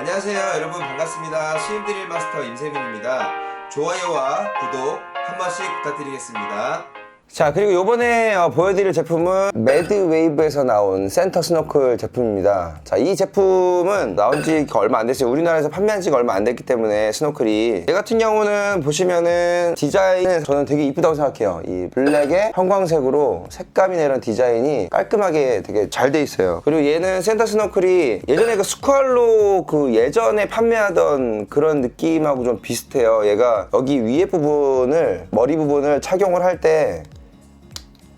안녕하세요. 여러분 반갑습니다. 수입드릴 마스터 임세민입니다. 좋아요와 구독 한 번씩 부탁드리겠습니다 자 그리고 요번에 어, 보여드릴 제품은 매드웨이브에서 나온 센터 스노클 제품입니다. 자 이 제품은 나온 지 얼마 안 됐어요. 우리나라에서 판매한 지가 얼마 안 됐기 때문에 스노클이. 얘 같은 경우는 보시면은 디자인은 저는 되게 이쁘다고 생각해요. 이 블랙에 형광색으로 색감이나 이런 디자인이 깔끔하게 되게 잘 돼 있어요. 그리고 얘는 센터 스노클이 예전에 그 스ኳ로 그 예전에 판매하던 그런 느낌하고 좀 비슷해요. 얘가 여기 위에 부분을 머리 부분을 착용을 할때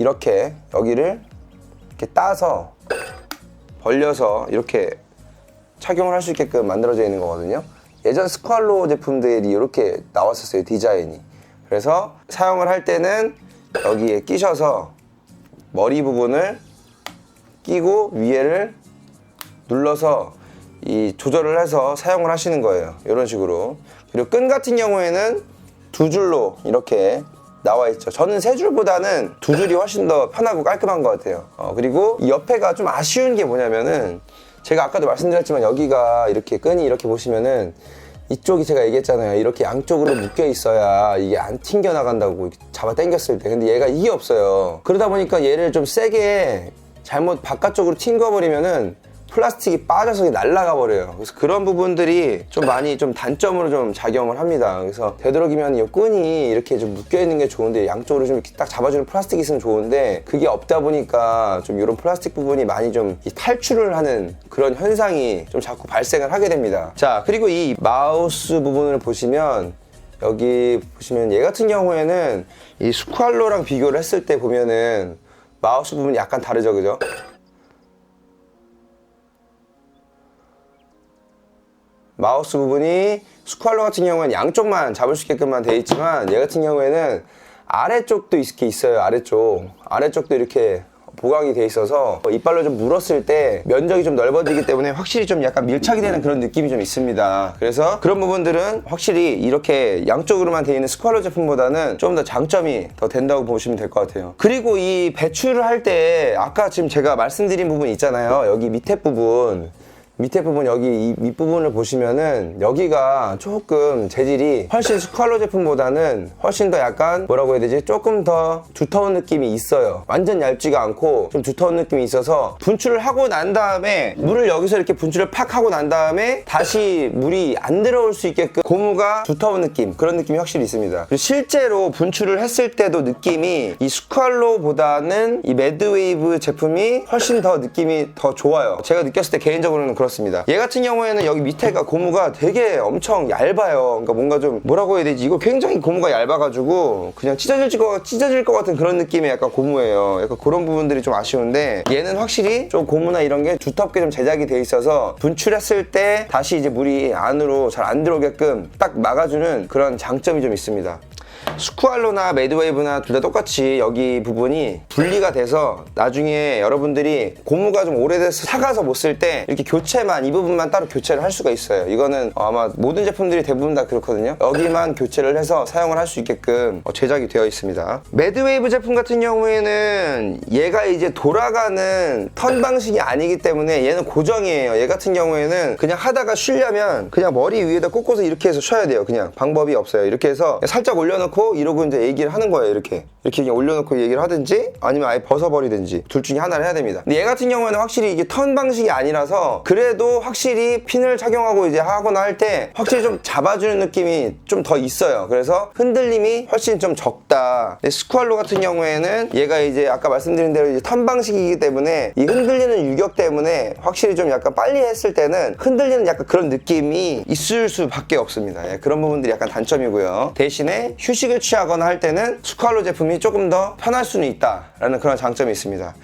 이렇게 여기를 이렇게 따서 벌려서 이렇게 착용을 할 수 있게끔 만들어져 있는 거거든요. 예전 스ኳ로 제품들이 이렇게 나왔었어요 디자인이. 그래서 사용을 할 때는 여기에 끼셔서 머리 부분을 끼고 위에를 눌러서 이 조절을 해서 사용을 하시는 거예요. 이런 식으로. 그리고 끈 같은 경우에는 두 줄로 이렇게 나와 있죠. 저는 세 줄보다는 두 줄이 훨씬 더 편하고 깔끔한 것 같아요. 어, 그리고 이 옆에가 좀 아쉬운 게 뭐냐면은 제가 아까도 말씀드렸지만 여기가 이렇게 끈이 이렇게 보시면은 이쪽이 제가 얘기했잖아요. 이렇게 양쪽으로 묶여 있어야 이게 안 튕겨 나간다고 잡아 당겼을 때. 근데 얘가 이게 없어요. 그러다 보니까 얘를 좀 세게 잘못 바깥쪽으로 튕겨 버리면은 플라스틱이 빠져서 날아가 버려요. 그래서 그런 부분들이 좀 많이 좀 단점으로 좀 작용을 합니다. 그래서 되도록이면 이 끈이 이렇게 좀 묶여 있는 게 좋은데 양쪽으로 좀 이렇게 딱 잡아주는 플라스틱이 있으면 좋은데 그게 없다 보니까 좀 이런 플라스틱 부분이 많이 좀이 탈출을 하는 그런 현상이 좀 자꾸 발생을 하게 됩니다. 자 그리고 이 마우스 부분을 보시면 여기 보시면 얘 같은 경우에는 이 스ኳ로랑 비교를 했을 때 보면은 마우스 부분이 약간 다르죠, 그죠? 마우스 부분이 스ኳ로 같은 경우는 양쪽만 잡을 수 있게끔만 되어 있지만 얘 같은 경우에는 아래쪽도 이렇게 있어요 아래쪽. 아래쪽도 이렇게 보강이 돼 있어서 이빨로 좀 물었을 때 면적이 좀 넓어지기 때문에 확실히 좀 약간 밀착이 되는 그런 느낌이 좀 있습니다. 그래서 그런 부분들은 확실히 이렇게 양쪽으로만 되어 있는 스ኳ로 제품보다는 좀 더 장점이 더 된다고 보시면 될 것 같아요. 그리고 이 배출을 할 때 아까 지금 제가 말씀드린 부분 있잖아요. 여기 밑에 부분 밑에 부분 여기 이 밑부분을 보시면은 여기가 조금 재질이 훨씬 스컬러 제품보다는 훨씬 더 약간 뭐라고 해야 되지? 조금 더 두터운 느낌이 있어요. 완전 얇지가 않고 좀 두터운 느낌이 있어서 분출을 하고 난 다음에 물을 여기서 이렇게 분출을 팍 하고 난 다음에 다시 물이 안 들어올 수 있게끔 고무가 두터운 느낌 그런 느낌이 확실히 있습니다. 실제로 분출을 했을 때도 느낌이 이 스컬로보다는 이 매드웨이브 제품이 훨씬 더 느낌이 더 좋아요. 제가 느꼈을 때 개인적으로는 그렇습니다. 얘 같은 경우에는 여기 밑에가 고무가 되게 엄청 얇아요. 그러니까 뭔가 좀 뭐라고 해야 되지? 이거 굉장히 고무가 얇아가지고 그냥 찢어질 것, 찢어질 것 같은 그런 느낌의 약간 고무예요. 약간 그런 부분들이 좀 아쉬운데 얘는 확실히 좀 고무나 이런 게 두텁게 좀 제작이 돼 있어서 분출했을 때 다시 이제 물이 안으로 잘 안 들어오게끔 딱 막아주는 그런 장점이 좀 있습니다. 스쿠알로나 매드웨이브나 둘 다 똑같이 여기 부분이 분리가 돼서 나중에 여러분들이 고무가 좀 오래돼서 사가서 못 쓸 때 이렇게 교체만 이 부분만 따로 교체를 할 수가 있어요. 이거는 아마 모든 제품들이 대부분 다 그렇거든요. 여기만 교체를 해서 사용을 할 수 있게끔 어, 제작이 되어 있습니다. 매드웨이브 제품 같은 경우에는 얘가 이제 돌아가는 턴 방식이 아니기 때문에 얘는 고정이에요. 얘 같은 경우에는 그냥 하다가 쉬려면 그냥 머리 위에다 꽂고서 이렇게 해서 쉬어야 돼요. 그냥 방법이 없어요. 이렇게 해서 살짝 올려놓고 이러고 이제 얘기를 하는 거예요 이렇게. 이렇게 그냥 올려놓고 얘기를 하든지 아니면 아예 벗어버리든지 둘 중에 하나를 해야 됩니다. 근데 얘 같은 경우에는 확실히 이게 턴 방식이 아니라서 그래도 확실히 핀을 착용하고 이제 하거나 할 때 확실히 좀 잡아주는 느낌이 좀 더 있어요. 그래서 흔들림이 훨씬 좀 적다. 스쿠알로 같은 경우에는 얘가 이제 아까 말씀드린 대로 이제 턴 방식이기 때문에 이 흔들리는 유격 때문에 확실히 좀 약간 빨리 했을 때는 흔들리는 약간 그런 느낌이 있을 수밖에 없습니다. 예, 그런 부분들이 약간 단점이고요. 대신에 휴식을 취하거나 할 때는 스쿠알로 제품이 조금 더 편할 수는 있다라는 그런 장점이 있습니다